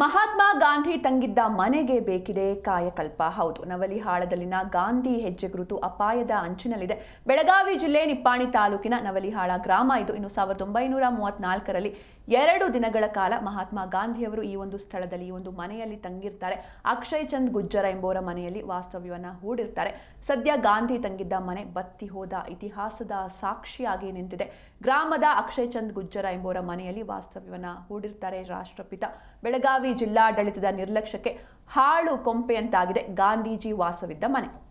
ಮಹಾತ್ಮ ಗಾಂಧಿ ತಂಗಿದ್ದ ಮನೆಗೆ ಬೇಕಿದೆ ಕಾಯಕಲ್ಪ. ಹೌದು, ನವಲಿಹಾಳದಲ್ಲಿನ ಗಾಂಧಿ ಹೆಜ್ಜೆ ಗುರುತು ಅಪಾಯದ ಅಂಚಿನಲ್ಲಿದೆ. ಬೆಳಗಾವಿ ಜಿಲ್ಲೆ ನಿಪ್ಪಾಣಿ ತಾಲೂಕಿನ ನವಲಿಹಾಳ ಗ್ರಾಮ. ಇದು ಇನ್ನು ಸಾವಿರದ ಒಂಬೈನೂರ ಮೂವತ್ನಾಲ್ಕರಲ್ಲಿ ಎರಡು ದಿನಗಳ ಕಾಲ ಮಹಾತ್ಮ ಗಾಂಧಿಯವರು ಈ ಒಂದು ಸ್ಥಳದಲ್ಲಿ ಈ ಒಂದು ಮನೆಯಲ್ಲಿ ತಂಗಿರ್ತಾರೆ. ಅಕ್ಷಯ್ ಚಂದ್ ಗುಜ್ಜರ ಎಂಬುವರ ಮನೆಯಲ್ಲಿ ವಾಸ್ತವ್ಯವನ್ನ ಹೂಡಿರ್ತಾರೆ. ಸದ್ಯ ಗಾಂಧಿ ತಂಗಿದ್ದ ಮನೆ ಬತ್ತಿ ಹೋದ ಇತಿಹಾಸದ ಸಾಕ್ಷಿಯಾಗಿ ನಿಂತಿದೆ. ಗ್ರಾಮದ ಅಕ್ಷಯ್ ಚಂದ್ ಗುಜ್ಜರ ಎಂಬುವರ ಮನೆಯಲ್ಲಿ ವಾಸ್ತವ್ಯವನ್ನು ಹೂಡಿರ್ತಾರೆ ರಾಷ್ಟ್ರಪಿತ. ಬೆಳಗಾವಿ ಜಿಲ್ಲಾಡಳಿತದ ನಿರ್ಲಕ್ಷ್ಯಕ್ಕೆ ಹಾಳು ಕೊಂಪೆಯಂತಾಗಿದೆ ಗಾಂಧೀಜಿ ವಾಸವಿದ್ದ ಮನೆ.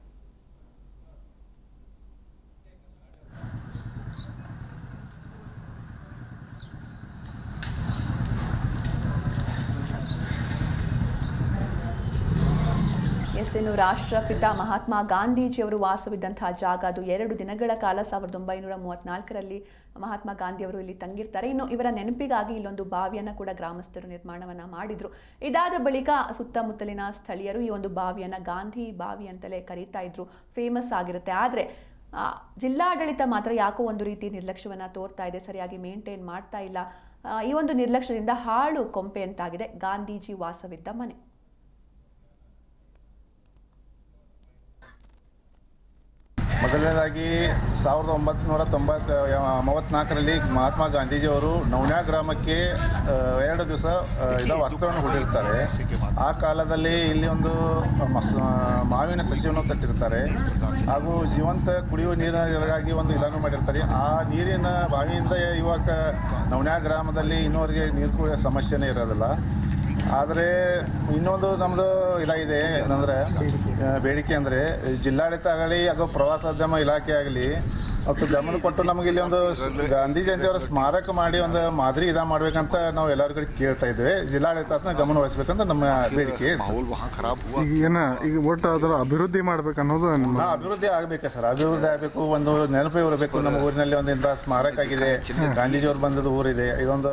ಇನ್ನು ರಾಷ್ಟ್ರಪಿತ ಮಹಾತ್ಮ ಗಾಂಧೀಜಿಯವರು ವಾಸವಿದ್ದಂತಹ ಜಾಗ ಅದು ಎರಡು ದಿನಗಳ ಕಾಲ, ಸಾವಿರದ ಒಂಬೈನೂರ ಮೂವತ್ನಾಲ್ಕರಲ್ಲಿ ಮಹಾತ್ಮ ಗಾಂಧಿಯವರು ಇಲ್ಲಿ ತಂಗಿರ್ತಾರೆ. ಇನ್ನು ಇವರ ನೆನಪಿಗಾಗಿ ಇಲ್ಲೊಂದು ಬಾವಿಯನ್ನು ಕೂಡ ಗ್ರಾಮಸ್ಥರು ನಿರ್ಮಾಣವನ್ನು ಮಾಡಿದರು. ಇದಾದ ಬಳಿಕ ಸುತ್ತಮುತ್ತಲಿನ ಸ್ಥಳೀಯರು ಈ ಒಂದು ಬಾವಿಯನ್ನು ಗಾಂಧಿ ಬಾವಿ ಅಂತಲೇ ಕರೀತಾ ಇದ್ರು. ಫೇಮಸ್ ಆಗಿರುತ್ತೆ. ಆದರೆ ಜಿಲ್ಲಾಡಳಿತ ಮಾತ್ರ ಯಾಕೋ ಒಂದು ರೀತಿ ನಿರ್ಲಕ್ಷ್ಯವನ್ನು ತೋರ್ತಾ ಇದೆ, ಸರಿಯಾಗಿ ಮೇಂಟೈನ್ ಮಾಡ್ತಾ ಇಲ್ಲ. ಈ ಒಂದು ನಿರ್ಲಕ್ಷ್ಯದಿಂದ ಹಾಳು ಕೊಂಪೆ ಅಂತಾಗಿದೆ. ಗಾಂಧೀಜಿ ವಾಸವಿದ್ದ ಮನೆ. ಮೊದಲನೇದಾಗಿ ಸಾವಿರದ ಒಂಬತ್ನೂರ ತೊಂಬತ್ತ ಮೂವತ್ತ್ನಾಲ್ಕರಲ್ಲಿ ಮಹಾತ್ಮ ಗಾಂಧೀಜಿಯವರು ನವನ್ಯಾ ಗ್ರಾಮಕ್ಕೆ ಎರಡು ದಿವಸ ಇದ ವಸ್ತ್ರವನ್ನು ಹೂಡಿರ್ತಾರೆ ಆ ಕಾಲದಲ್ಲಿ ಇಲ್ಲಿ ಒಂದು ಮಾವಿನ ಸಸ್ಯವನ್ನು ತಟ್ಟಿರ್ತಾರೆ. ಹಾಗೂ ಜೀವಂತ ಕುಡಿಯುವ ನೀರಿನಗಾಗಿ ಒಂದು ಇದನ್ನು ಮಾಡಿರ್ತಾರೆ. ಆ ನೀರಿನ ಬಾವಿಯಿಂದ ಇವಾಗ ನವನ್ಯಾ ಗ್ರಾಮದಲ್ಲಿ ಇನ್ನೂವರೆಗೆ ನೀರು ಕುಡಿಯೋ ಸಮಸ್ಯೆನೇ ಇರೋದಿಲ್ಲ. ಆದರೆ ಇನ್ನೊಂದು ನಮ್ಮದು ಇದಾಗಿದೆ ಏನಂದ್ರೆ ಬೇಡಿಕೆ. ಅಂದರೆ ಜಿಲ್ಲಾಡಳಿತ ಆಗಲಿ ಹಾಗೂ ಪ್ರವಾಸೋದ್ಯಮ ಇಲಾಖೆ ಆಗಲಿ ಮತ್ತು ಗಮನ ಕೊಟ್ಟು ನಮಗೆ ಇಲ್ಲಿ ಒಂದು ಗಾಂಧಿ ಜಯಂತಿಯವರ ಸ್ಮಾರಕ ಮಾಡಿ ಒಂದು ಮಾದರಿ ಇದ ಮಾಡ್ಬೇಕಂತ ನಾವು ಎಲ್ಲರ ಕಡೆ ಕೇಳ್ತಾ ಇದ್ದೇವೆ. ಜಿಲ್ಲಾಡಳಿತ ಗಮನ ವಹಿಸ್ಬೇಕಂತ ನಮ್ಮ ಬೇಡಿಕೆ ಏನ ಈಗ ಒಟ್ಟು ಅದರ ಅಭಿವೃದ್ಧಿ ಮಾಡ್ಬೇಕು ಅನ್ನೋದು ಅಭಿವೃದ್ಧಿ ಆಗಬೇಕು ಸರ್. ಅಭಿವೃದ್ಧಿ ಆಗಬೇಕು ಒಂದು ನೆನಪು ಇರಬೇಕು. ನಮ್ಮ ಊರಿನಲ್ಲಿ ಒಂದು ಇಂಥ ಸ್ಮಾರಕ ಆಗಿದೆ. ಗಾಂಧೀಜಿಯವ್ರು ಬಂದದ ಊರಿದೆ. ಇದೊಂದು